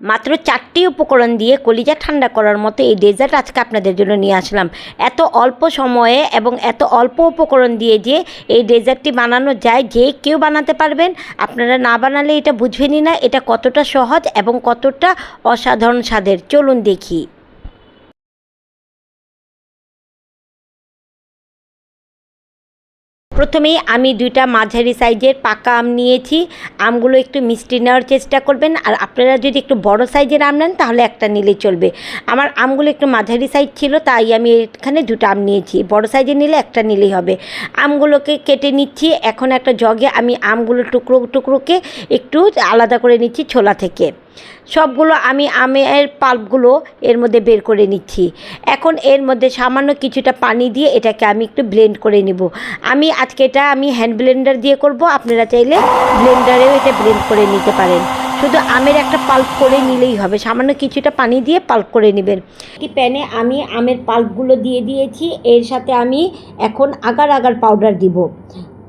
মাত্র চারটি উপকরণ দিয়ে কলিজা ঠান্ডা করার মতো এই ডেজার্ট আজকে আপনাদের জন্য নিয়ে আসলাম। এত অল্প সময়ে এবং এত অল্প উপকরণ দিয়ে যে এই ডেজার্টটি বানানো যায়, যে কেউ বানাতে পারবেন, আপনারা না বানালে এটা বুঝবেনই না, এটা কতটা সহজ এবং কতটা অসাধারণ স্বাদের। চলুন দেখি। প্রথমেই আমি দুইটা মাঝারি সাইজের পাকা আম নিয়েছি। আমগুলো একটু মিষ্টি নেওয়ার চেষ্টা করবেন। আর আপনারা যদি একটু বড় সাইজের আম নেন, তাহলে একটা নিলে চলবে। আমার আমগুলো একটু মাঝারি সাইজ ছিল, তাই আমি এখানে দুটো আম নিয়েছি। বড় সাইজের নিলে একটা নিলেই হবে। আমগুলোকে কেটে নিচ্ছি। এখন একটা জগে আমি আমগুলো টুকরো টুকরোকে একটু আলাদা করে নিচ্ছি ছোলা থেকে। সবগুলো আমি আমের পাল্পগুলো এর মধ্যে বের করে নিচ্ছি। এখন এর মধ্যে সামান্য কিছুটা পানি দিয়ে এটাকে আমি একটু ব্লেন্ড করে নেব। আমি আজকে এটা আমি হ্যান্ড ব্লেন্ডার দিয়ে করব। আপনারা চাইলে ব্লেন্ডারেও এটা ব্লেন্ড করে নিতে পারেন। শুধু আমের একটা পাল্প করে নিলেই হবে। সামান্য কিছুটা পানি দিয়ে পাল্প করে নেবেন। একটি প্যানে আমি আমের পাল্পগুলো দিয়ে দিয়েছি। এর সাথে আমি এখন আগার আগার পাউডার দিব।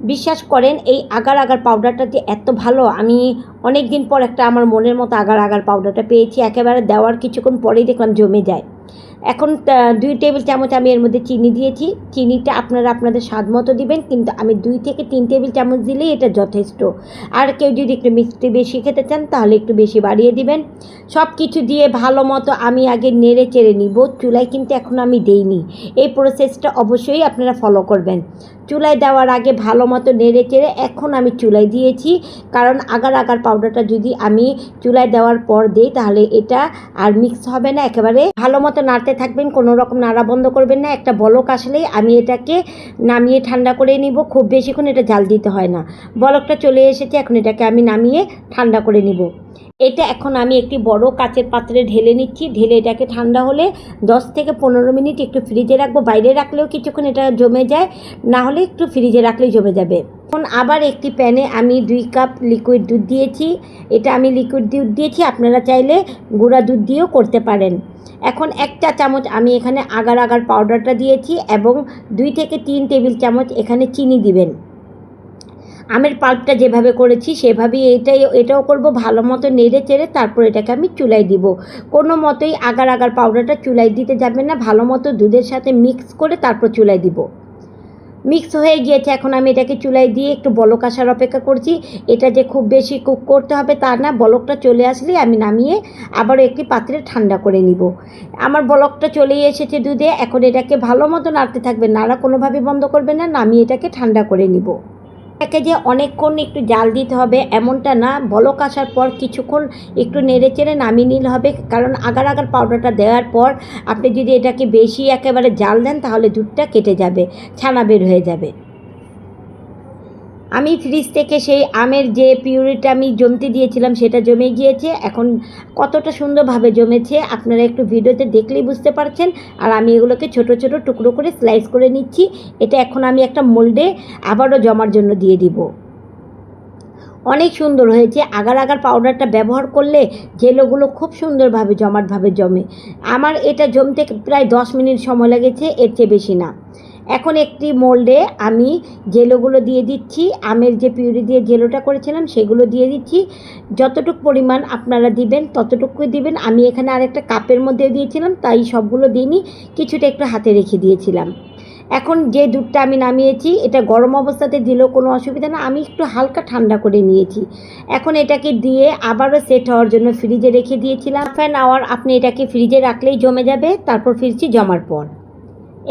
বিশ্বাস করেন, এই আগার আগার পাউডারটা যে এত ভালো, আমি অনেক দিন পর একটা আমার মনের মতো আগার আগার পাউডারটা পেয়েছি। একেবারে দেওয়ার কিছুক্ষণ পরেই দেখলাম জমে যায়। এখন দুই টেবিল চামচ আমি এর মধ্যে চিনি দিয়েছি। চিনিটা আপনারা আপনাদের স্বাদ মতো দিবেন, কিন্তু আমি দুই থেকে তিন টেবিল চামচ দিলেই এটা যথেষ্ট। আর কেউ যদি একটু মিষ্টি বেশি খেতে চান, তাহলে একটু বেশি বাড়িয়ে দিবেন। সব কিছু দিয়ে ভালো মতো আমি আগে নেড়ে চেড়ে নিব। চুলায় কিন্তু এখন আমি দেইনি। এই প্রসেসটা অবশ্যই আপনারা ফলো করবেন। চুলায় দেওয়ার আগে ভালো মতো নেড়ে চেড়ে এখন আমি চুলায় দিয়েছি। কারণ আগার আগার পাউডারটা যদি আমি চুলায় দেওয়ার পর দিই, তাহলে এটা আর মিক্স হবে না। একেবারে ভালো মতো নাড়তে থাকবেন, কোনো রকম নাড়া বন্ধ করবেন না। একটা বলক আসলেই আমি এটাকে নামিয়ে ঠান্ডা করে নিব, খুব বেশিক্ষণ এটা জাল দিতে হয় না। বলকটা চলে এসেছে, এখন এটাকে আমি নামিয়ে ঠান্ডা করে নিব। এটা এখন আমি একটি বড় কাচের পাত্রে ঢেলে নিচ্ছি। ঢেলে এটাকে ঠান্ডা হলে দশ থেকে পনেরো মিনিট একটু ফ্রিজে রাখব। বাইরে রাখলেও কিছুক্ষণ এটা জমে যায়, না হলে একটু ফ্রিজে রাখলেই জমে যাবে। এখন আবার একটি প্যানে আমি দুই কাপ লিকুইড দুধ দিয়েছি। এটা আমি লিকুইড দুধ দিয়েছি, আপনারা চাইলে গুঁড়া দুধ দিয়েও করতে পারেন। এখন এক চা চামচ আমি এখানে আগার আগার পাউডারটা দিয়েছি এবং দুই থেকে তিন টেবিল চামচ এখানে চিনি দিবেন। আমের পাল্পটা যেভাবে করেছি সেভাবেই এটাই, এটাও করব ভালো মতো নেড়ে চেড়ে তারপর এটাকে আমি চুলাই দিব। কোনো মতোই আগার আগার পাউডারটা চুলাই দিতে যাবে না, ভালো মতো দুধের সাথে মিক্স করে তারপর চুলাই দিব। মিক্স হয়ে গিয়েছে। এখন আমি এটাকে চুলায় দিয়ে একটু বলক আসার অপেক্ষা করছি। এটা যে খুব বেশি কুক করতে হবে তা না, বলকটা চলে আসলে আমি নামিয়ে আবারও একটি পাত্রে ঠান্ডা করে নিব। আমার বলকটা চলেই এসেছে দুধে, এখন এটাকে ভালো মতো নাড়তে থাকবে নাড়া কোনোভাবে বন্ধ করবে না, নামিয়ে এটাকে ঠান্ডা করে নিব। এটাকে যে অনেকক্ষণ একটু জাল দিতে হবে এমনটা না। বলক আসার পর কিছুক্ষণ একটু নেড়ে চেড়ে নামিয়ে নিলে হবে। কারণ আগার আগার পাউডারটা দেওয়ার পর আপনি যদি এটাকে বেশি একেবারে জাল দেন তাহলে দুধটা কেটে যাবে, ছানা বের হয়ে যাবে। আমি ফ্রিজ থেকে সেই আমের যে পিউরিটা আমি জমতে দিয়েছিলাম, সেটা জমে গিয়েছে। এখন কতটা সুন্দরভাবে জমেছে, আপনারা একটু ভিডিওতে দেখলেই বুঝতে পারছেন। আর আমি এগুলোকে ছোট ছোট টুকরো করে স্লাইস করে নিচ্ছি। এটা এখন আমি একটা মোল্ডে আবারও জমার জন্য দিয়ে দিব। অনেক সুন্দর হয়েছে। আগার আগার পাউডারটা ব্যবহার করলে জেলোগুলো খুব সুন্দরভাবে, জমাটভাবে জমে। আমার এটা জমতে প্রায় দশ মিনিট সময় লেগেছে, এর চেয়ে বেশি না। এখন একটি মোল্ডে আমি জেলোগুলো দিয়ে দিচ্ছি, আমের যে পিউরি দিয়ে জেলোটা করেছিলাম সেগুলো দিয়ে দিচ্ছি। যতটুকু পরিমাণ আপনারা দিবেন ততটুকুই দিবেন। আমি এখানে আরেকটা কাপের মধ্যে দিয়েছিলাম, তাই সবগুলো দিইনি, কিছুটা একটু হাতে রেখে দিয়েছিলাম। এখন যে দুধটা আমি নামিয়েছি, এটা গরম অবস্থাতে দিলেও কোনো অসুবিধা না, আমি একটু হালকা ঠান্ডা করে নিয়েছি। এখন এটাকে দিয়ে আবারও সেট হওয়ার জন্য ফ্রিজে রেখে দিয়েছিলাম। হাফ অ্যান আওয়ার আপনি এটাকে ফ্রিজে রাখলেই জমে যাবে, তারপর ফিরছি জমার পর।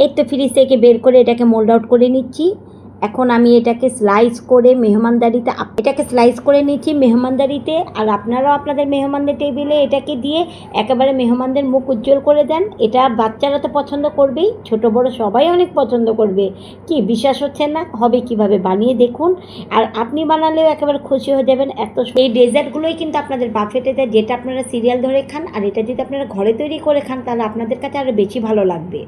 এই তো ফ্রিজ থেকে বের করে এটাকে মোল্ড আউট করে নিচ্ছি। এখন আমি এটাকে স্লাইস করে মেহমানদারিতে এটাকে স্লাইস করে নিচ্ছি মেহমানদারিতে। আর আপনারাও আপনাদের মেহমানদের টেবিলে এটাকে দিয়ে একেবারে মেহমানদের মুখ উজ্জ্বল করে দেন। এটা বাচ্চারা তো পছন্দ করবেই, ছোট বড় সবাই অনেক পছন্দ করবে। কি বিশ্বাস হচ্ছে না? হবে কীভাবে? বানিয়ে দেখুন। আর আপনি বানালেও একেবারে খুশি হয়ে যাবেন। এত এই ডেজার্টগুলোই কিন্তু আপনাদের বাফেটে দেয় যেটা আপনারা সিরিয়াল ধরে খান, আর এটা যদি আপনারা ঘরে তৈরি করে খান, তাহলে আপনাদের কাছে আরও বেশি ভালো লাগবে।